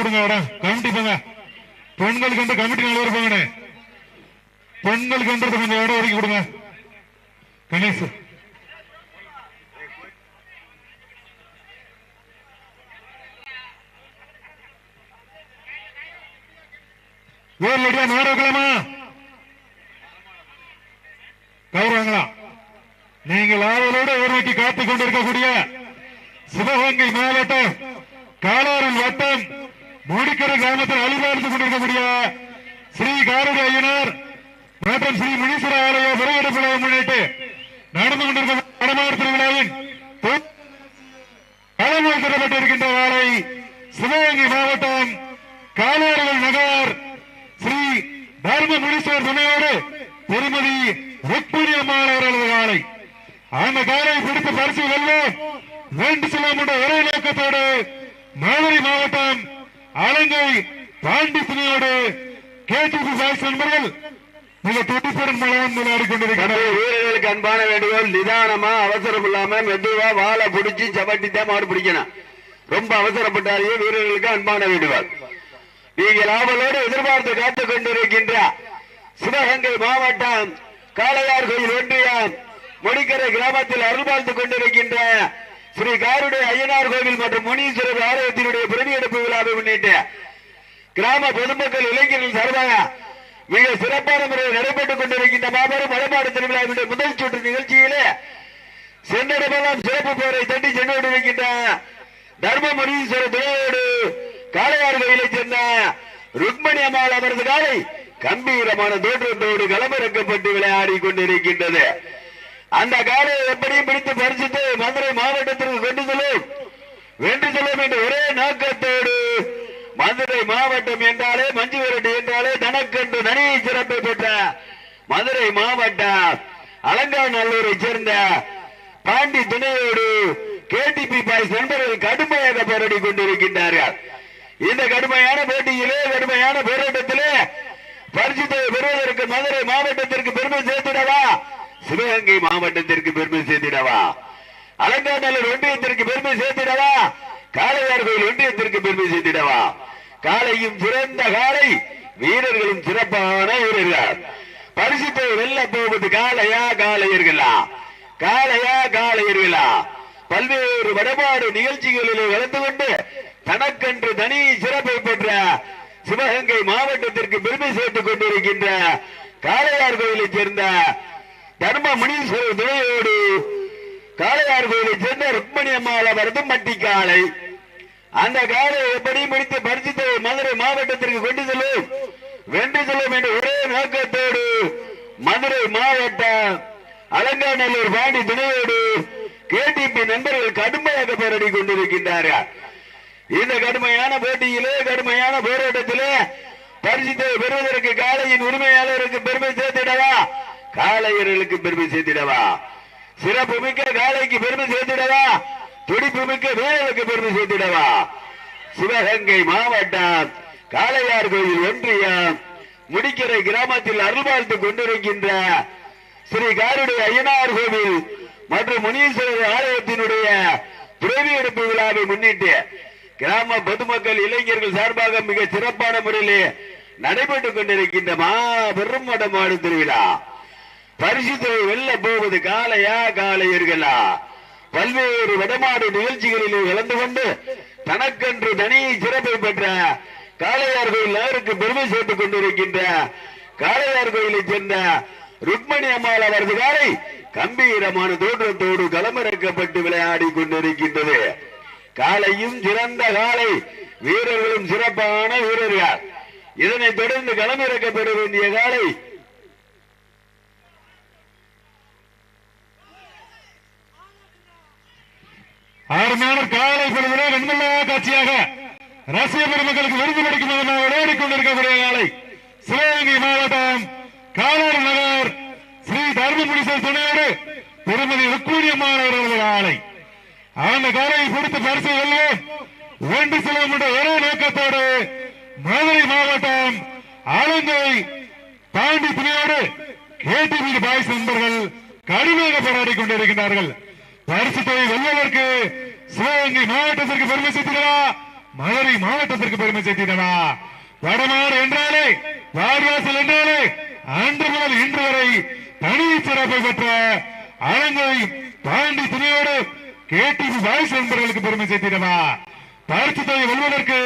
கொடுங்க இடம் கமிட்டி போங்க. பெண்களுக்கு என்று கமிட்டி நாலு பேர் போங்கண்ணே. பெண்களுக்கு என்றது கொஞ்சம் இடம் ஒதுக்கி கொடுங்க. கணேஷ் வேறு அடியா நாடு வைக்கலாமா கௌரவங்களா நீங்கள் ஆவலோடு ஊர்வீட்டி காத்துக் கொண்டிருக்கக்கூடிய சிவகங்கை மாவட்டம் காலாரன் வட்டம் மூடிக்கரை கிராமத்தில் அழிவாழ்ந்து கொண்டிருக்கக்கூடிய ஸ்ரீ காரடி ஐயனார் மற்றும் ஸ்ரீ முனீஸ்வர ஆலய விறகெடுப்பு முன்னிட்டு நடந்து கொண்டிருக்கும் வடமாறு திருவிழாவின் தரப்பட்டிருக்கின்ற வாழை சிவகங்கை மாவட்டம் காலாறுகள் நகர் ஸ்ரீ தர்ம முனீஸ்வரர் துணையோடு திருமதி ருக்மணி அம்மாள் அவர்களது காலை. அந்த காலை பிடித்து பரிசு வெல்வோம். வேண்டு செல்ல என்ற ஒரே நோக்கத்தோடு மதுரை மாவட்டம் அலங்கை பாண்டி துணையோடு கேடிபி சாய்ஸ் நண்பர்கள் மிக துடிப்புடன் மலம் விளையாடி வீரர்களுக்கு அன்பான வேண்டுகோள் நிதானமா அவசரம் இல்லாம மெதுவா வாழை பிடிச்சி சவட்டி தான் மாடு பிடிக்கணும். ரொம்ப அவசரப்பட்டாலேயே வீரர்களுக்கு அன்பான வேண்டுகோள். நீங்கள் ஆவலோடு எதிர்பார்த்து காத்துக் கொண்டிருக்கின்ற சிவகங்கை மாவட்டம் காளையார் கோயில் ஒன்றியம் முடிக்கரை கிராமத்தில் அருள் பார்த்துக் கொண்டிருக்கின்ற ஸ்ரீ காருடைய ஐயனார் கோவில் மற்றும் முனீஸ்வரர் ஆலயத்தினுடைய பிரதி எடுப்பு விழாவை முன்னிட்டு கிராம பொதுமக்கள் இளைஞர்கள் சார்பாக மிக சிறப்பான முறையில் நடைபெற்றுக் கொண்டிருக்கின்ற மாபெரும் மலைப்பாடு திருவிழாவினுடைய முதல் சுற்று நிகழ்ச்சியிலே சென்னிடமெல்லாம் சிறப்பு பேரை தட்டி சென்று கொண்டிருக்கின்ற தர்மமுனீஸ்வர துணையோடு காளையார் கோயிலை சேர்ந்த ருக்மணி அம்மாள் அவரது காலை கம்பீரமான தோற்றத்தோடு களமிறக்கப்பட்டு விளையாடி கொண்டிருக்கின்றது. அந்த காரை எப்படியும் பிடித்து பறிச்சுட்டு மதுரை மாவட்டத்திற்கு கொண்டு செல்லும். வென்று செல்லும் என்ற ஒரே நோக்கத்தோடு மதுரை மாவட்டம் என்றாலே மஞ்சுவரட்டு என்றாலே தனக்கென்று தனி சிறப்பை பெற்ற மதுரை மாவட்டம். அலங்காநல்லூரை சேர்ந்த பாண்டி துணையோடு கேடிபி பாய்ஸ் நண்பர்கள் கடுமையாக போராடி கொண்டிருக்கின்றார்கள். இந்த கடுமையான போட்டியிலே கடுமையான போராட்டத்திலே பரிசுத்தை பெறுவதற்கு மதுரை மாவட்டத்திற்கு பெருமை சேர்த்துடவா? சிவகங்கை மாவட்டத்திற்கு பெருமை சேர்த்திடவா? அலங்காநல்லூர் ஒன்றியத்திற்கு பெருமை சேர்த்திடவா? காளையார் கோயில் ஒன்றியத்திற்கு பெருமை சேர்த்திடவா? காளையும் சிறந்த காளை வீரர்களும் சிறப்பான வீரர்கள். பரிசுத்தை வெல்ல போவது காளையா காளையர்களா? காளையா காளையர்களா? பல்வேறு வடபாடு நிகழ்ச்சிகளிலே கலந்து கொண்டு தனக்கென்று தனி சிறப்பை பெற்ற சிவகங்கை மாவட்டத்திற்கு பெருமை சேர்த்துக் கொண்டிருக்கின்ற காளையார் கோயிலைச் சேர்ந்த தர்ம முனீஸ்வரர் துணையோடு காளையார் கோயிலை சேர்ந்த ருக்மணி அம்மாவில் அவரது மட்டி காளை. அந்த காலை எப்படி முடித்து பரிசுத்தை மதுரை மாவட்டத்திற்கு கொண்டு செல்லும். வென்று செல்லும் என்ற ஒரே நோக்கத்தோடு மதுரை மாவட்டம் அலங்காநல்லூர் பாண்டி துணையோடு கேடிபி நண்பர்கள் கடுமையாக போராடி கொண்டிருக்கின்றார்கள். இந்த கடுமையான போட்டியிலே கடுமையான போராட்டத்திலே பரிசுத்தை பெறுவதற்கு காளையின் உரிமையாளருக்கு பெருமை சேர்த்திடவா? காளையர்களுக்கு பெருமை சேர்த்திடவா? சிறப்பு மிக்க காளைக்கு பெருமை சேர்த்திடவா? துடிப்பு மிக்க வீரர்களுக்கு பெருமை சேர்த்திடவா? சிவகங்கை மாவட்டம் காளையார் கோயில் ஒன்றியம் முடிக்கரை கிராமத்தில் அருள்பார்த்து கொண்டிருக்கின்ற ஸ்ரீ காருடைய ஐயனார் கோவில் மற்றும் முனீஸ்வரர் ஆலயத்தினுடைய துறவி எடுப்பு விழாவை முன்னிட்டு கிராம பொதுமக்கள் இளைஞர்கள் சார்பாக மிக சிறப்பான முறையிலே நடைபெற்றுக் கொண்டிருக்கின்ற மாபெரும் வடமாடு திருவிழா. பரிசுத்தை வெல்ல போவது காளையா காளையர்களா பல்வேறு வடமாடு நிகழ்ச்சிகளில் கலந்து கொண்டு தனக்கென்று தனி சிறப்பை பெற்ற காளையார் கோயில் நகருக்கு பெருமை சேர்த்துக் கொண்டிருக்கின்ற காளையார் கோயிலை சேர்ந்த ருக்மணி அம்மாள் அவரது காலை கம்பீரமான தோற்றத்தோடு களமிறக்கப்பட்டு விளையாடி கொண்டிருக்கின்றது. காலையும் சிறந்த காலை வீரர்களும் சிறப்பான வீரர்கள். இதனைத் தொடர்ந்து களமிறக்கப்பட வேண்டிய காலை அருமையான காலை பொழுதிலே வெண்மல்லா காட்சியாக ரசிக பெருமக்களுக்கு விருது கொடுக்கும் விளையாடி கொண்டிருக்கக்கூடிய காலை சிவகங்கை மாவட்டம் காலாறு நகர் ஸ்ரீ தர்மபுரீஸ்வரர் துணையோடு திருமதி ருக்மிணி அம்மாள் அவர்களது காலை. அந்த காலையை கொடுத்து பரிசு வெல்வோம். ஒன்று செல்வோம் ஒரே நோக்கத்தோடு மதுரை மாவட்டம் ஆலங்கை தாண்டி துணையோடு கேடிவி பாய்ஸ் நண்பர்கள் கடுமையாக போராடி கொண்டிருக்கிறார்கள் பரிசு தொகை வெல்வதற்கு சிவகங்கை மாவட்டத்திற்கு பெருமை சேர்த்திடவா? மதுரை மாவட்டத்திற்கு பெருமை சேர்த்திடவா? வடமாறு என்றாலே வாரிவாசல் என்றாலே அன்று முதல் இன்று வரை தனி சிறப்பை பெற்ற அலங்கை பாண்டி துணையோடு கேடிபி வாய்ஸ் என்பவர்களுக்கு பெருமை சேர்த்திடவா? பரிசு தொகை வெல்வதற்கு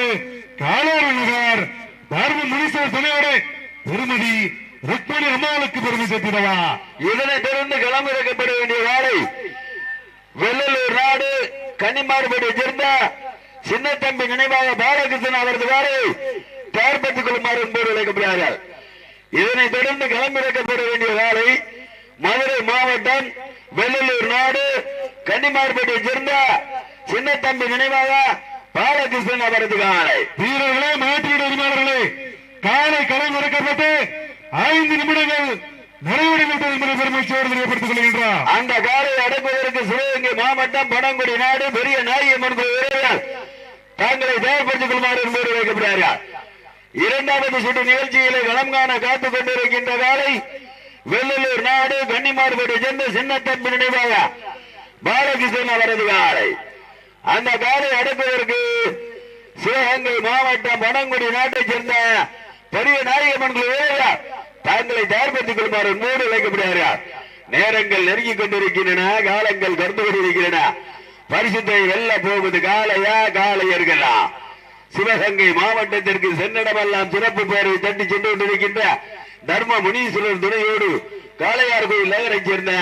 காலூர் நகர் தர்ம முனீஸ்வர் துணையோடு திருமதி ருக்மணி அம்மாளுக்கு பெருமை சேர்த்திடவா? இதனை தொடர்ந்து களமிறக்கப்பட வேண்டிய வேலை வெள்ளலூர் நாடு கன்னிமாறுபடியை சேர்ந்த சின்ன தம்பி நினைவாக பாலகிருஷ்ணன் அவரது வாரை தயார்படுத்திக் கொள்ளுமாறு என்போர் அழைக்கப்படுகிறார்கள். இதனைத் தொடர்ந்து களமிறக்கப்பட வேண்டிய வேலை மதுரை மாவட்டம் வெள்ளலூர் நாடு கன்னிமாறுபடியை சேர்ந்த சின்ன தம்பி நினைவாக பாலகிருஷ்ணன் அவரது காலை வீரர்களே மாற்றீடு உரிமையாளர்களே காலை களம் ஐந்து நிமிடங்கள் அந்த காலை அடக்குவதற்கு சிவகங்கை மாவட்டம் பணங்குடி நாடு பெரிய நாயகமன் வீரர்கள் தங்களை தயார்படுத்திக் கொள்ளுமாறு என்பது இரண்டாவது சுற்று நிகழ்ச்சியிலே களம் காண காத்துக் கொண்டிருக்கின்ற காலை வெள்ளலூர் நாடு கன்னிமார்படி சேர்ந்த சின்னத்தம்பி நினைவாக பாலகிருஷ்ணன் அவரது காலை. அந்த காலை அடக்குவதற்கு சிவகங்கை மாவட்டம் பணங்குடி நாட்டைச் சேர்ந்த பெரிய நாயகமன் வீரர்கள் தாங்களை தயார்படுத்திக் கொள்ளுமாறு மூடு வைக்கப்படுகிறார்கள் நேரங்கள் நெருங்கிக் கொண்டிருக்கின்றன காலங்கள் கடந்து கொண்டிருக்கின்றன. பரிசுத்தை வெல்ல போவது காலையா காலையர்களா? சிவகங்கை மாவட்டத்திற்கு சென்னிடமெல்லாம் சிறப்பு பேரவை தட்டி சென்று கொண்டிருக்கின்ற தர்ம முனீஸ்வரர் துணையோடு காளையார் கோயில் நகரை சேர்ந்த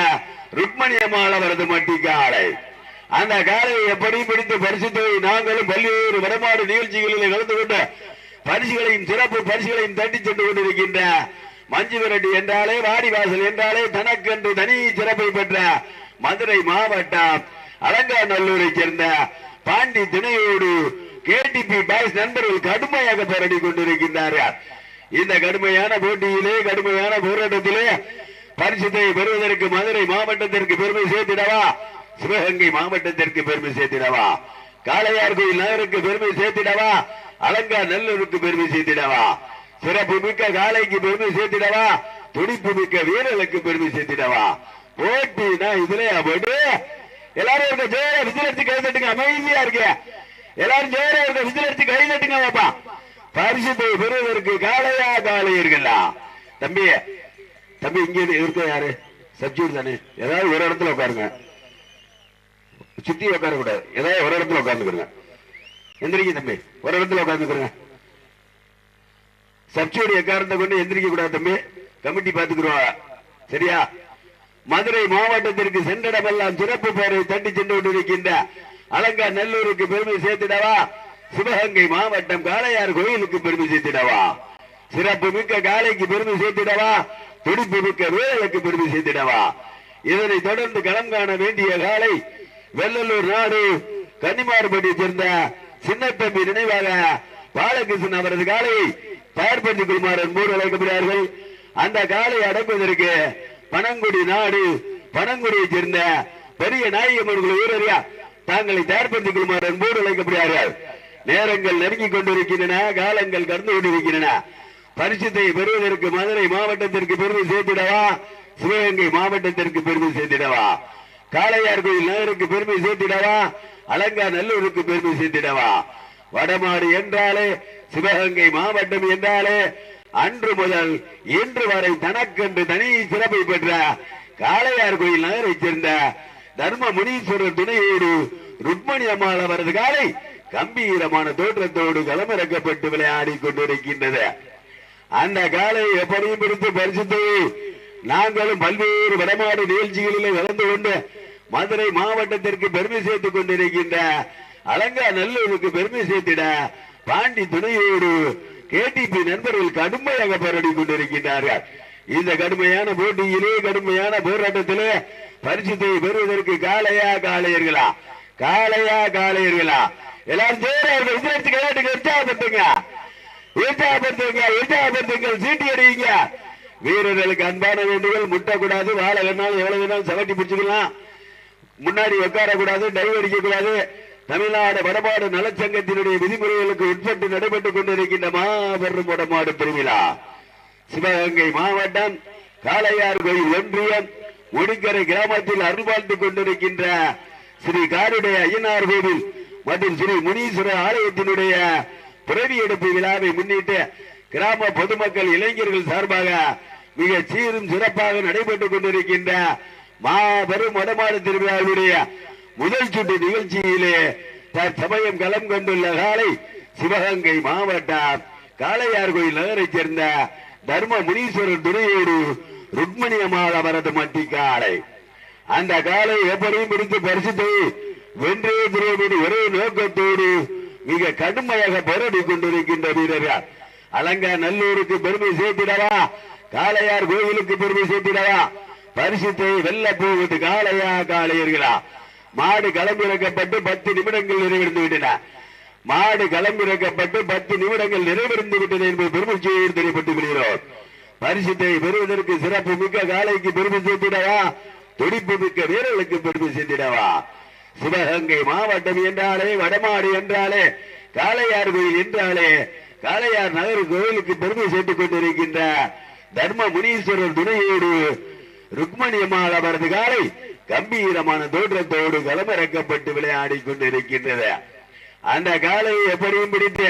ருக்மணி அம்மாள் அவரது மட்டி காளை. அந்த காளையை எப்படி பிடித்து பரிசுத்தை நாங்களும் பல்வேறு வரமாறு நிகழ்ச்சிகளில் கலந்து கொண்டு பரிசுகளையும் சிறப்பு பரிசுகளையும் தட்டி சென்று கொண்டிருக்கின்ற மஞ்சு விரட்டி என்றாலே வாடிவாசல் என்றாலே தனக்கென்று தனி சிறப்பை பெற்ற மதுரை மாவட்டம் அலங்காநல்லூரை சேர்ந்த பாண்டி துணையோடு கேடிபி பாய்ஸ் நண்பர்கள் கடுமையாக போராடி கொண்டிருக்கின்றார்கள் இந்த கடுமையான போட்டியிலே கடுமையான போராட்டத்திலே பரிசுத்தை பெறுவதற்கு மதுரை மாவட்டத்திற்கு பெருமை சேர்த்திடவா? சிவகங்கை மாவட்டத்திற்கு பெருமை சேர்த்திடவா? காளையார் கோயில் நகருக்கு பெருமை சேர்த்திடவா? அலங்கா நல்லூருக்கு பெருமை சேர்த்திடவா? சிறப்பு மிக்க காளைக்கு பெருமை சேர்த்திடவா? துடிப்பு மிக்க வீரர்களுக்கு பெருமை சேர்த்திடவா? போட்டினா இதுலயா போட்டு எல்லாரும் இருக்க ஜோர விசிலடிச்சு கை தட்டுங்க அமைதியா இருக்க எல்லாரும் ஜோர இருக்க விசிலடிச்சு கை தட்டுங்க பாப்பா பரிசுத்தை பெறுவதற்கு காளையா காளையர்களா தம்பி தம்பி இங்க இருக்க யாரு? சப்ஜூட் தானே. ஏதாவது ஒரு இடத்துல உட்காருங்க. சுத்தி உட்கார கூடாது ஏதாவது ஒரு இடத்துல உட்கார்ந்துக்கிறங்க எந்திரிக்க தம்பி. ஒரு இடத்துல உட்கார்ந்துக்கிறங்க சர்ச்சையுடைய காரணத்தை கொண்டு எந்திரிக்க கூடாது தம்பி. கமிட்டி பாத்துக்கிறோம் சரியா? மதுரை மாவட்டத்திற்கு சென்றடமெல்லாம் சிறப்பு பெயரை தட்டி சென்று கொண்டிருக்கின்ற அலங்கா நெல்லூருக்கு பெருமை சேர்த்திடவா? சிவகங்கை மாவட்டம் காளையார் கோயிலுக்கு பெருமை சேர்த்திடவா? சிறப்பு மிக்க காளைக்கு பெருமை சேர்த்திடவா? துடிப்பு மிக்க வேலைக்கு பெருமை சேர்த்திடவா? இதனை தொடர்ந்து களம் காண வேண்டிய காலை வெள்ளலூர் நாடு கன்னிமார்பட்டியை சேர்ந்த சின்னத்தம்பி நினைவாக பாலகிருஷ்ணன் அவரது காலை தயார்படுத்திக் கொள்ளுமாறு அன்போடு அழைக்கப்படுகிறார்கள். அந்த காலை அடக்குவதற்கு பனங்குடி நாடு பனங்குடியை சேர்ந்த பெரிய நாயகமர்கள் வீரரியா தாங்களை தயார்படுத்திக் கொள்ளுமாறு அன்போடு அழைக்கப்படுகிறார்கள். நேரங்கள் நெருங்கிக் கொண்டிருக்கின்றன காலங்கள் கடந்து கொண்டிருக்கின்றன. பரிசுத்தை பெறுவதற்கு மதுரை மாவட்டத்திற்கு பெருமை சேர்த்திடவா? சிவகங்கை மாவட்டத்திற்கு பெருமை சேர்த்திடவா? காளையார் கோயில் நகருக்கு பெருமை சேர்த்திடவா? அலங்கா நல்லூருக்கு பெருமை சேர்த்திடவா? வடமாடு என்றாலே சிவகங்கை மாவட்டம் என்றாலே அன்று முதல் இன்று வரை தனக்கென்று தனி சிறப்பை பெற்ற காளையார் கோயில் நகரை சேர்ந்த தர்ம முனீஸ்வரர் துணையோடு ருக்மணி அம்மாள் அவரது காலை கம்பீரமான தோற்றத்தோடு களமிறக்கப்பட்டு விளையாடி கொண்டிருக்கின்றது. அந்த காலை எப்படியும் பிடித்து பரிசுத்தை நாங்களும் பல்வேறு வடமாடு நிகழ்ச்சிகளிலே கலந்து கொண்டு மதுரை மாவட்டத்திற்கு பெருமை சேர்த்துக் கொண்டிருக்கின்ற அலங்கா நல்லூருக்கு பெருமை சேர்த்திட பாண்டி துணையோடு கேடிபி நண்பர்கள் கடுமையாக போராடி கொண்டிருக்கின்றார்கள். இந்த கடுமையான போட்டியிலே கடுமையான போராட்டத்திலே பரிசுத்தை பெறுவதற்கு காளையா காளையர்களா? காளையா காளையர்களா? எல்லாரும் ஜோரா விசாரிச்சு கையாட்டுங்க உற்சாகப்படுத்துங்க. உற்சாகப்படுத்துங்க சீட்டி அடிவீங்க வீரர்களுக்கு அன்பான வேண்டுகள் முட்டக்கூடாது வாழை வேணாலும் எவ்வளவு வேணாலும் சவட்டி பிடிச்சுக்கலாம். முன்னாடி உட்காரக்கூடாது டைவ் அடிக்க கூடாது தமிழ்நாடு வடமாடு நலச்சங்கத்தினுடைய விதிமுறைகளுக்கு உட்பட்டு நடைபெற்றுக் கொண்டிருக்கின்ற மாபெரும் வடமாடு திருவிழா சிவகங்கை மாவட்டம் காளையார் கோயில் ஒன்றியம் ஒடிக்கரை கிராமத்தில் அருள்பார்த்துக் கொண்டிருக்கின்ற ஸ்ரீ காருடைய ஐயனார் கோவில் மற்றும் ஸ்ரீ முனீஸ்வரர் ஆலயத்தினுடைய பிறவி எடுப்பு விழாவை முன்னிட்டு கிராம பொதுமக்கள் இளைஞர்கள் சார்பாக மிக சீரும் சிறப்பாக நடைபெற்றுக் கொண்டிருக்கின்ற மாபெரும் வடமாடு திருவிழாவுடைய முதல் சுற்று நிகழ்ச்சியிலே தற்சமயம் களம் கொண்டுள்ள காலை சிவகங்கை மாவட்டம் காளையார் கோயில் நகரைச் சேர்ந்த தர்ம முனீஸ்வரர் துணையோடு ருக்மணி அம்மாள் அவரது மட்டி காளை. அந்த காலை எப்படியும் பிடித்து பரிசுத்தை வென்றே திருவடி ஒரே நோக்கத்தோடு மிக கடுமையாக போராடி கொண்டிருக்கின்ற வீரர்கள். அலங்கா நல்லூருக்கு பெருமை சேர்த்திடவா? காளையார் கோயிலுக்கு பெருமை சேர்த்திடவா? பரிசுத்தை வெல்ல போவது காளையா காளையர்களா? மாடு களமிறக்கப்பட்டு பத்து நிமிடங்கள் நிறைவடைந்து விட்டன. மாடு களமிறக்கப்பட்டு பத்து நிமிடங்கள் நிறைவடைந்து விட்டன என்பது பெருமச்சியோடு தெரியப்பட்டு விடுகிறோம் பரிசுத்தை பெறுவதற்கு சிறப்பு மிக்க காலைக்கு பெருமை சேர்த்திடவா? துடிப்பு மிக்க வீரர்களுக்கு பெருமை சேர்த்திடவா? சிவகங்கை மாவட்டம் என்றாலே வடமாடு என்றாலே காளையார் கோயில் என்றாலே காளையார் நகர் கோயிலுக்கு பெருமை சேர்த்துக் கொண்டிருக்கின்ற தர்ம முனீஸ்வரர் துணையோடு ருக்மணி அம்மாள் அவரது காலை கம்பீரமான தோற்றத்தோடு களமிறக்கப்பட்டு விளையாடி கொண்டிருக்கின்றது. அந்த காலை எப்படியும் பிடித்து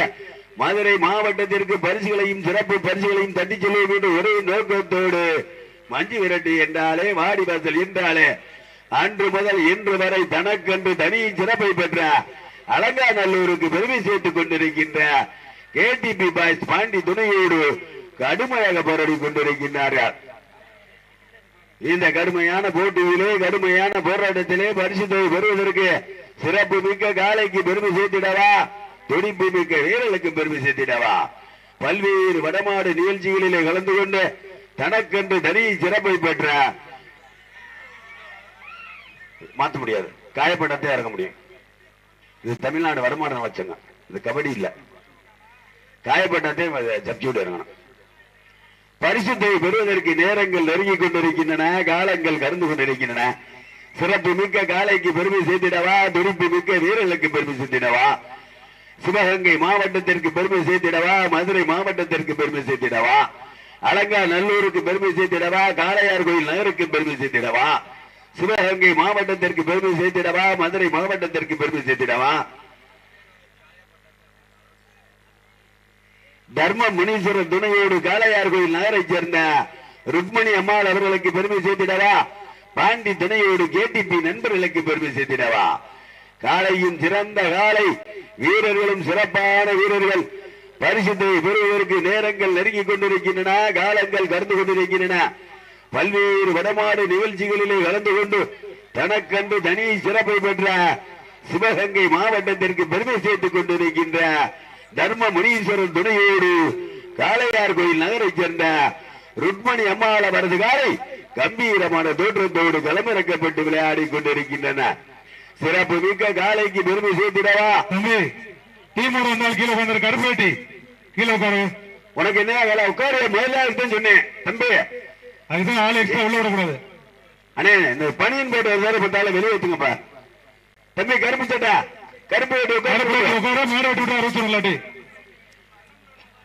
மதுரை மாவட்டத்திற்கு பரிசுகளையும் சிறப்பு பரிசுகளையும் தட்டி செல்ல வேண்டும் ஒரே நோக்கத்தோடு மஞ்சு விரட்டி என்றாலே வாடிவாசல் என்றாலே அன்று முதல் இன்று வரை தனக்கென்று தனி சிறப்பை பெற்ற அலங்காநல்லூருக்கு பெருமை சேர்த்துக் கொண்டிருக்கின்ற கேடிபி பாய்ஸ் பாண்டி துணையோடு கடுமையாக போராடி கொண்டிருக்கின்றார்கள். இந்த கடுமையான போட்டியிலே கடுமையான போராட்டத்திலே பரிசுத்தை பெறுவதற்கு சிறப்பு மிக்க காலைக்கு பெருமை சேர்த்திடவா? துடிப்பு மிக்க வீரர்களுக்கு பெருமை சேர்த்திடவா? பல்வேறு வடமாடு நிகழ்ச்சிகளிலே கலந்து கொண்டு தனக்கென்று தனி சிறப்பை பெற்ற மாத்த முடியாது. காயப்பட்டத்தை இறங்க முடியும். இது தமிழ்நாடு வடமாடு வச்சங்க இது கபடி இல்ல. காயப்பட்டத்தை சப்ஜூட் இறங்கணும். பரிசுத்தை பெறுவதற்கு நேரங்கள் நெருங்கிக் கொண்டிருக்கின்றன காலங்கள் கறந்து கொண்டிருக்கின்றன. சிறப்பு மிக்க காலைக்கு பெருமை சேர்த்திடவா துடிப்பு மிக்க வீரர்களுக்கு பெருமை சேர்த்திடவா? சிவகங்கை மாவட்டத்திற்கு பெருமை சேர்த்திடவா மதுரை மாவட்டத்திற்கு பெருமை சேர்த்திடவா? அலங்கா நல்லூருக்கு பெருமை சேர்த்திடவா காளையார் கோயில் நகருக்கு பெருமை சேர்த்திடவா? சிவகங்கை மாவட்டத்திற்கு பெருமை சேர்த்திடவா மதுரை மாவட்டத்திற்கு பெருமை சேர்த்திடவா? தர்ம முனீஸ்வரர் துணையோடு காளையார் கோயில் நகரை சேர்ந்த ருக்மணி அம்மாள் அவர்களுக்கு பெருமை சேர்த்திடவா? பாண்டி துணையோடு கேடிபி நண்பர்களுக்கு பெருமை சேர்த்திடவா? காளையின் சிறந்த காளை வீரர்களும் சிறப்பான வீரர்கள். பரிசுத்தை பெறுவதற்கு நேரங்கள் நெருங்கிக் கொண்டிருக்கின்றன காலங்கள் கடந்து கொண்டிருக்கின்றன. பல்வேறு வடமாடு நிகழ்ச்சிகளிலே கலந்து கொண்டு தனக்கன்று தனி சிறப்பை பெற்ற சிவகங்கை மாவட்டத்திற்கு பெருமை சேர்த்துக் கொண்டிருக்கின்ற தர்ம முனீஸ்வரன் துணையோடு காளையார் கோயில் நகரைச் சேர்ந்த ருக்மணி அம்மாள் அவரது காலை கம்பீரமான தோற்றத்தோடு களமிறக்கப்பட்டு விளையாடி கொண்டிருக்கின்றன. சிறப்பு மிக்க காலைக்கு பெருமை சேர்த்திடவா? தம்பி டீமோட வந்தால் கீழே உட்காந்து கருப்பேட்டி கீழே உட்காரு. உனக்கு என்ன வேலை? உட்காரு. முதல்ல சொன்னேன். தம்பி. அதுதான் ஆள் எக்ஸ்ட்ரா உள்ள விடக்கூடாது. அண்ணே இந்த பனியன் போட்டு ஒரு வேலை போட்டாலும் வெளியே வச்சுங்கப்பா. தம்பி கருப்பு சட்டா.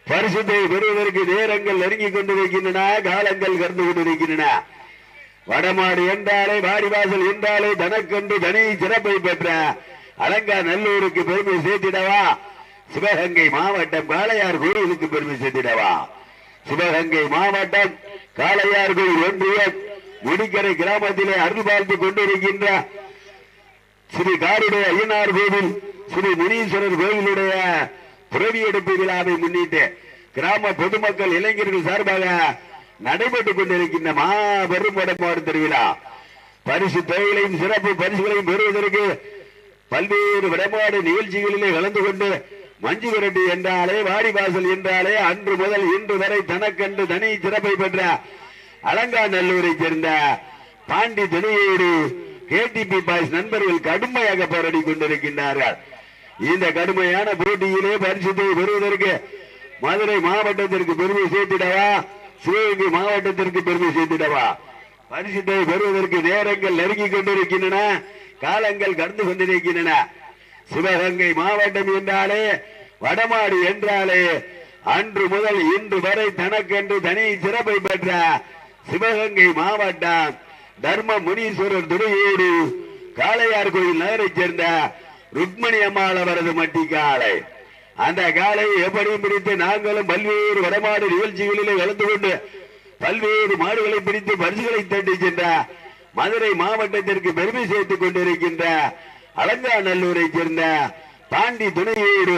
பரிசுத்தை பெறுவதற்கு நேரங்கள் நெருங்கிக் கொண்டிருக்கின்றன காலங்கள் கடந்து கொண்டிருக்கின்றன வடமாடு என்றாலே வாடிவாசல் என்றாலே தனக்கென்று தனி சிறப்பை பெற்ற அலங்கா நல்லூருக்கு பெருமை சேர்த்திடவா? சிவகங்கை மாவட்டம் காளையார் கோயிலுக்கு பெருமை சேர்த்திடவா? சிவகங்கை மாவட்டம் காளையார் கோயில் ஒன்றியம் முடிக்கரை கிராமத்திலே அருள் பார்த்து கொண்டிருக்கின்ற ஸ்ரீ காருடைய ஐயனார் கோவில் ஸ்ரீ முனீஸ்வரர் கோவிலுடைய துறவி எடுப்பு விழாவை முன்னிட்டு கிராம பொதுமக்கள் இளைஞர்கள் சார்பாக நடைபெற்றுக் கொண்டிருக்கின்ற மாபெரும் வடமாடு திருவிழா. பரிசு தொகைகளையும் சிறப்பு பரிசுகளையும் பெறுவதற்கு பல்வேறு வடமாடு நிகழ்ச்சிகளிலே கலந்து கொண்டு மஞ்சு விரட்டி என்றாலே வாடிவாசல் என்றாலே அன்று முதல் இன்று வரை தனக்கென்று தனி சிறப்பை பெற்ற அலங்காநல்லூரை சேர்ந்த பாண்டி துணையீடு கேடிபி பாய்ஸ் நண்பர்கள் கடுமையாக போராடி கொண்டிருக்கின்றார்கள். இந்த கடுமையான போட்டியிலே பரிசுத்தை பெறுவதற்கு மதுரை மாவட்டத்திற்கு பெருமை சேர்த்திடவா? சிவகங்கை மாவட்டத்திற்கு பெருமை சேர்த்திடவா? பரிசுத்தை பெறுவதற்கு நேரங்கள் நெருங்கிக் கொண்டிருக்கின்றன. காலங்கள் கடந்து கொண்டிருக்கின்றன. சிவகங்கை மாவட்டம் என்றாலே வடமாடு என்றாலே அன்று முதல் இன்று வரை தனக்கென்று தனி சிறப்பை பெற்ற சிவகங்கை மாவட்டம் தர்ம முனீஸ்வரர் துணையோடு காளையார் கோயில் நகரை சேர்ந்த ருக்மணி அம்மாள் அவரது மட்டி காளை. அந்த காலை எப்படியும் பிடித்து நாங்களும் பல்வேறு வடமாடு நிகழ்ச்சிகளிலே கலந்து கொண்டு பல்வேறு மாடுகளை பிடித்து பரிசுகளை தட்டி சென்ற மதுரை மாவட்டத்திற்கு பெருமை சேர்த்துக் கொண்டிருக்கின்ற அலங்காநல்லூரை சேர்ந்த பாண்டி துணையோடு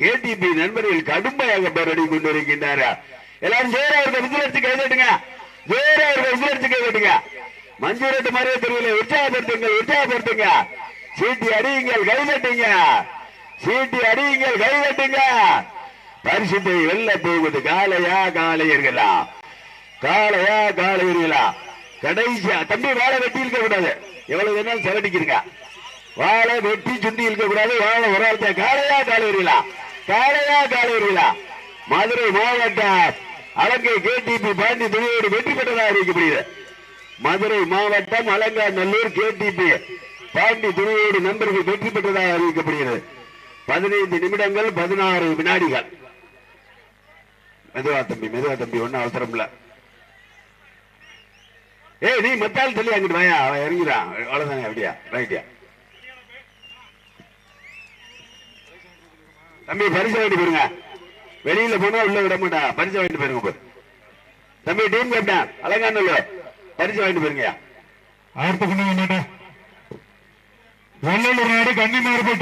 கேடிபி நண்பர்கள் கடுமையாக போராடி கொண்டிருக்கின்றார் எல்லாரும் ஜோரா இருக்க விசிலடிச்சு கைதட்டுங்க. ஜோரா இருக்க விசிலடிச்சு கைதட்டுங்க. மஞ்சுரட்டு மறைய தெருவில் உற்சாகப்படுத்துங்கள் உற்சாகப்படுத்துங்க. சீட்டி அடியுங்கள் கைதட்டுங்க சீட்டி அடியுங்கள் கைதட்டுங்க பரிசுத்தை வெல்ல போகுது காலையா காலையர்களா காலையா காலையர்களா கடைசியா தம்பி வாழை வெட்டி இருக்க கூடாது. எவ்வளவு வேணாலும் செலடிக்கிறீங்க வாழை வெட்டி சுண்டி இருக்க கூடாது. வாழை ஒரு ஆள் காலையா காலையர்களா காலையா காலையர்களா மதுரை மாவட்டம் அலங்கை கேடிபி பாண்டி துணியோடு வெற்றி பெற்றதாக அறிவிக்கப்படுகிறது. மதுரை மாவட்டம் அலங்காநல்லூர் கேடிபி பாண்டி துணையோடு நண்பர்கள் வெற்றி பெற்றதாக அறிவிக்கப்படுகிறது. பதினைந்து நிமிடங்கள் பதினாறு வினாடிகள். மெதுவா தம்பி மெதுவா தம்பி ஒன்னும் அவசரம் இல்ல. ஏய் நீ மத்தாள் சொல்லி அங்கிட்டு வாயா அவன் இறங்கிறான் அவ்வளவுதானே அப்படியா? ரைட்டியா தம்பி பரிசு வாங்கிட்டு போயிருங்க. வெளியில போனா உள்ள விட மாட்டா. பரிசு வாங்கிட்டு போயிருங்க தம்பி டீம் கேப்டன் அலங்காநல்லூர். பரிசு வாங்கிட்டு போயிருங்க அடுத்த கொண்டு மாட்டேன் வெள்ளலூர் நாடு கன்னிமார்பட்டு